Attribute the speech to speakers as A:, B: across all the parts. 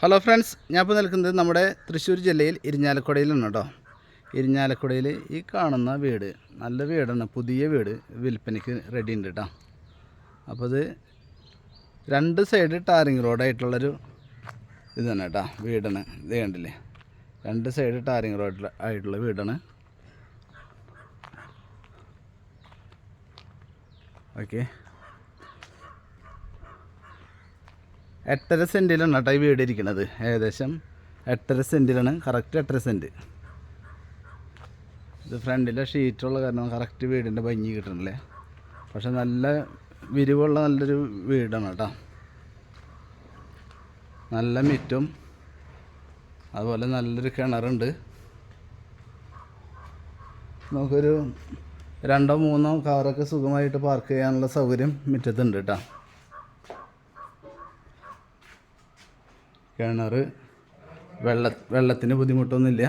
A: Hello friends ഞാൻ ഇപ്പോൾ നിൽക്കുന്നത് നമ്മുടെ തൃശ്ശൂർ ജില്ലയിൽ ഇരിഞ്ഞാലക്കുടയിലാണ് കേട്ടോ ഇരിഞ്ഞാലക്കുടയിൽ ഈ കാണുന്ന വീട് നല്ല വീടാണ്. പുതിയ വീട് വിൽപ്പനയ്ക്ക് റെഡി ഉണ്ട് കേട്ടോ അപ്പോൾ ഇത് രണ്ട് സൈഡ് ടാറിങ് റോഡായിട്ടുള്ളൊരു ഇത് തന്നെ കേട്ടോ വീടാണ്. ഇത് കണ്ടില്ലേ? രണ്ട് സൈഡ് ടാറിങ് റോഡ് ആയിട്ടുള്ള വീടാണ്. ഓക്കെ എട്ടര സെന്റിലാണ് കേട്ടോ ഈ വീട് ഇരിക്കുന്നത് ഏകദേശം എട്ടര സെന്റിലാണ് കറക്റ്റ് എട്ടര സെന്റ് ഇത് ഫ്രണ്ടിലെ ഷീറ്റുള്ള കാരണം കറക്റ്റ് വീടിന്റെ ഭംഗി കിട്ടണല്ലേ? പക്ഷെ നല്ല വിരിവുള്ള നല്ലൊരു വീടാണ് കേട്ടോ. നല്ല മിറ്റും അതുപോലെ നല്ലൊരു കിണറുണ്ട്. നമുക്കൊരു രണ്ടോ മൂന്നോ കാറൊക്കെ സുഖമായിട്ട് പാർക്ക് ചെയ്യാനുള്ള സൗകര്യം മുറ്റത്തുണ്ട് കേട്ടോ. കിണർ വെള്ള വെള്ളത്തിന് ബുദ്ധിമുട്ടൊന്നുമില്ല.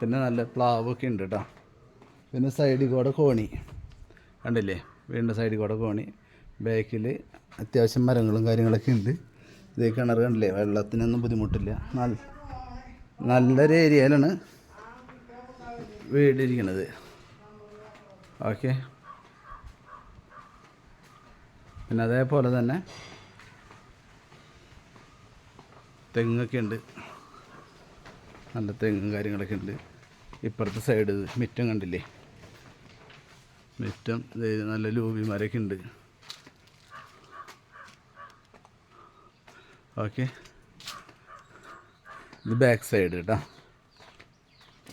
A: പിന്നെ നല്ല പ്ലാവൊക്കെ ഉണ്ട് കേട്ടോ പിന്നെ സൈഡിൽ കൂടെ കോണി. കണ്ടില്ലേ? വീടിന്റെ സൈഡിൽ കൂടെ കോണി. ബാക്കിൽ അത്യാവശ്യം മരങ്ങളും കാര്യങ്ങളൊക്കെ ഉണ്ട്. ഇതേ കിണർ കണ്ടില്ലേ? വെള്ളത്തിനൊന്നും ബുദ്ധിമുട്ടില്ല. നല്ല നല്ലൊരു ഏരിയയിലാണ് വീടിരിക്കണത്. ഓക്കെ. പിന്നെ അതേപോലെ തന്നെ തെങ്ങൊക്കെ ഉണ്ട് നല്ല തെങ്ങും കാര്യങ്ങളൊക്കെ ഉണ്ട്. ഇപ്പുറത്തെ സൈഡ് മിറ്റം കണ്ടില്ലേ? മിറ്റം നല്ല ലൂബിമാരൊക്കെ ഉണ്ട്. ഓക്കെ. ഇത് ബാക്ക് സൈഡ് കേട്ടോ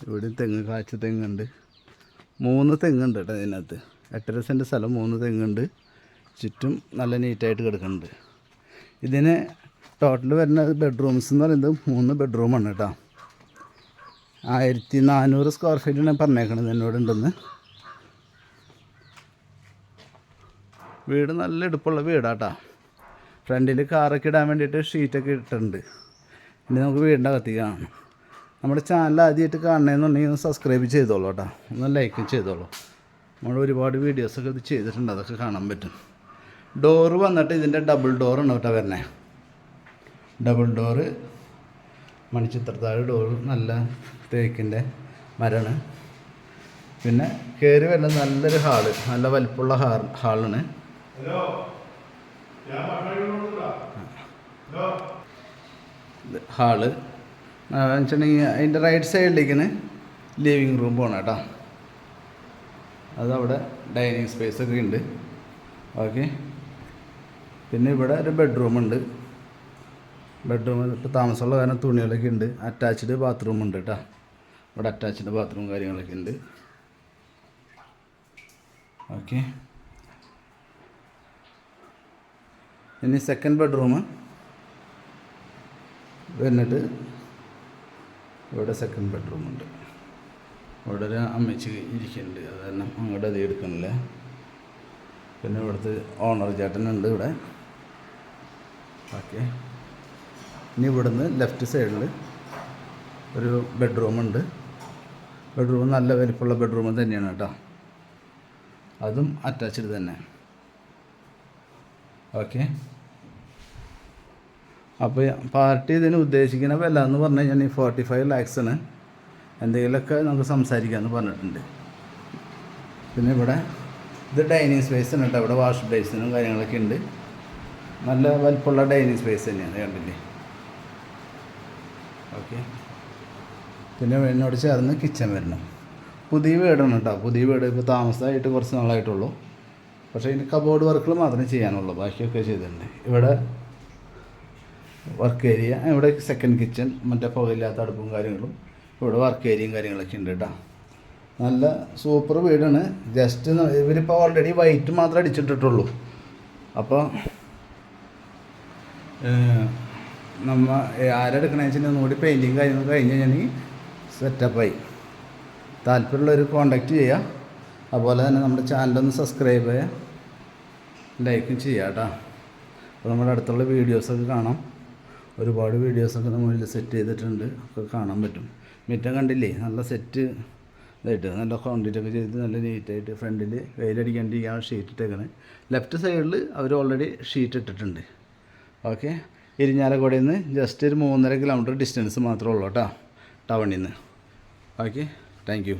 A: ഇവിടെ തെങ്ങ് കാച്ച തെങ്ങുണ്ട്. മൂന്ന് തെങ്ങുണ്ട് കേട്ടോ ഇതിനകത്ത്. എട്ടര സെന്റ് സ്ഥലം മൂന്ന് തെങ്ങുണ്ട്. ചുറ്റും നല്ല നീറ്റായിട്ട് കിടക്കുന്നുണ്ട്. ഇതിന് ടോട്ടൽ വരുന്ന ബെഡ്റൂംസ് എന്ന് പറയുന്നത് മൂന്ന് ബെഡ്റൂമാണ് കേട്ടോ. ആയിരത്തി നാനൂറ് സ്ക്വയർ ഫീറ്റാണ് പറഞ്ഞേക്കണത് എന്നോട് ഉണ്ടെന്ന് വീട് നല്ല എടുപ്പുള്ള വീടാട്ടോ ഫ്രണ്ടിൽ കാറൊക്കെ ഇടാൻ വേണ്ടിയിട്ട് ഷീറ്റൊക്കെ ഇട്ടിട്ടുണ്ട്. ഇനി നമുക്ക് വീടിന്റെ അകത്തേക്ക് കാണണം നമ്മുടെ ചാനൽ ആദ്യമായിട്ട് കാണണമെന്നുണ്ടെങ്കിൽ ഒന്ന് സബ്സ്ക്രൈബ് ചെയ്തോളൂ കേട്ടോ ഒന്ന് ലൈക്കും ചെയ്തോളൂ. നമ്മൾ ഒരുപാട് വീഡിയോസൊക്കെ ഇത് ചെയ്തിട്ടുണ്ട്. അതൊക്കെ കാണാൻ പറ്റും. ഡോറ് വന്നിട്ട് ഇതിന്റെ ഡബിൾ ഡോറാണ് കേട്ടോ വരണേ. ഡബിൾ ഡോറ് മണിച്ചിത്രത്താഴ് ഡോറ് നല്ല തേക്കിന്റെ മരമാണ്. പിന്നെ കയറി വരുന്ന നല്ലൊരു ഹാൾ നല്ല വലിപ്പമുള്ള ഹാൾ ഹാളാണ് ഹാൾ വെച്ചിട്ടുണ്ടെങ്കിൽ അതിന്റെ റൈറ്റ് സൈഡിലേക്കാണ് ലിവിങ് റൂം പോകണം കേട്ടോ. അതവിടെ ഡൈനിങ് സ്പേസ് ഒക്കെ ഉണ്ട്. ഓക്കെ പിന്നെ ഇവിടെ ഒരു ബെഡ്റൂം ഉണ്ട്. ബെഡ്റൂം ഇപ്പോൾ താമസമുള്ള കാരണം തുണികളൊക്കെ ഉണ്ട്. അറ്റാച്ച്ഡ് ബാത്റൂം ഉണ്ട് കേട്ടോ ഇവിടെ അറ്റാച്ച്ഡ് ബാത്റൂം കാര്യങ്ങളൊക്കെ ഉണ്ട്. ഓക്കെ ഇനി സെക്കൻഡ് ബെഡ്റൂം വന്നിട്ട് ഇവിടെ സെക്കൻഡ് ബെഡ്റൂം ഉണ്ട്. ഇവിടെ ഒരു അമ്മച്ചി ഇരിക്കുന്നുണ്ട്. അത് കാരണം അങ്ങോട്ട് അത് എടുക്കണില്ല പിന്നെ ഇവിടുത്തെ ഓണർ ചേട്ടനുണ്ട് ഇവിടെ. ഓക്കെ ഇനി ഇവിടുന്ന് ലെഫ്റ്റ് സൈഡിൽ ഒരു ബെഡ്റൂമുണ്ട് ബെഡ്റൂം നല്ല വലിപ്പമുള്ള ബെഡ്റൂം തന്നെയാണ് കേട്ടോ. അതും അറ്റാച്ച്ഡ് തന്നെ. ഓക്കെ അപ്പോൾ പാർട്ടി ഇതിന് ഉദ്ദേശിക്കുന്ന വില എന്ന് പറഞ്ഞു കഴിഞ്ഞാൽ ഈ ഫോർട്ടി ഫൈവ് ലാക്സാണ് എന്തെങ്കിലുമൊക്കെ നമുക്ക് സംസാരിക്കാമെന്ന് പറഞ്ഞിട്ടുണ്ട്. പിന്നെ ഇവിടെ ഇത് ഡൈനിങ് സ്പേസ് ആണ് കേട്ടോ. ഇവിടെ വാഷ് ബേസിനും കാര്യങ്ങളൊക്കെ ഉണ്ട്. നല്ല വലിപ്പമുള്ള ഡൈനിങ് സ്പേസ് തന്നെയാണ് കണ്ടില്ലേ? ഓക്കെ. പിന്നെ എന്നോട് ചേർന്ന് കിച്ചൺ വരണം. പുതിയ വീടാണ് കേട്ടോ. പുതിയ വീട് ഇപ്പോൾ താമസമായിട്ട് കുറച്ച് നാളായിട്ടുള്ളൂ. പക്ഷേ ഇതിന് കബോർഡ് വർക്കുകൾ മാത്രമേ ചെയ്യാനുള്ളൂ. ബാക്കിയൊക്കെ ചെയ്തിട്ടുണ്ട്. ഇവിടെ വർക്ക് ഏരിയ ഇവിടെ സെക്കൻഡ് കിച്ചൺ മറ്റേ പുകയില്ലാത്ത അടുപ്പും കാര്യങ്ങളും. ഇവിടെ വർക്ക് ഏരിയയും കാര്യങ്ങളൊക്കെ ഉണ്ട് കേട്ടോ. നല്ല സൂപ്പർ വീടാണ്. ജസ്റ്റ് ഇവരിപ്പോൾ ഓൾറെഡി വൈറ്റ് മാത്രമേ അടിച്ചിട്ടിട്ടുള്ളൂ. അപ്പോൾ നമ്മ ആരെടുക്കണമെന്ന് വെച്ചാൽ ഒന്നുകൂടി പെയിന്റിങ് കാര്യങ്ങൾ കഴിഞ്ഞ് കഴിഞ്ഞാൽ സെറ്റപ്പായി താല്പര്യമുള്ളവർ കോണ്ടാക്ട് ചെയ്യുക അതുപോലെ തന്നെ നമ്മുടെ ചാനലൊന്ന് സബ്സ്ക്രൈബ് ചെയ്യുക ലൈക്കും ചെയ്യുക കേട്ടോ അപ്പോൾ നമ്മുടെ അടുത്തുള്ള വീഡിയോസൊക്കെ കാണാം. ഒരുപാട് വീഡിയോസൊക്കെ നമ്മൾ സെറ്റ് ചെയ്തിട്ടുണ്ട്. ഒക്കെ കാണാൻ പറ്റും. മിറ്റം കണ്ടില്ലേ? നല്ല സെറ്റ് ഇതായിട്ട് നല്ല കോൺക്രീറ്റൊക്കെ ചെയ്ത് നല്ല നീറ്റായിട്ട് ഫ്രണ്ടിൽ വെയിലടിക്കാണ്ടിരിക്കാൻ ഷീറ്റ് ഇട്ടേക്കണേ. ലെഫ്റ്റ് സൈഡിൽ അവർ ഓൾറെഡി ഷീറ്റ് ഇട്ടിട്ടുണ്ട്. ഓക്കെ ഇരിഞ്ഞാലക്കുടയിൽ നിന്ന് ജസ്റ്റ് ഒരു മൂന്നര കിലോമീറ്റർ ഡിസ്റ്റൻസ് മാത്രമേ ഉള്ളൂ കേട്ടോ ടൗണിൽ നിന്ന് ഓക്കെ താങ്ക്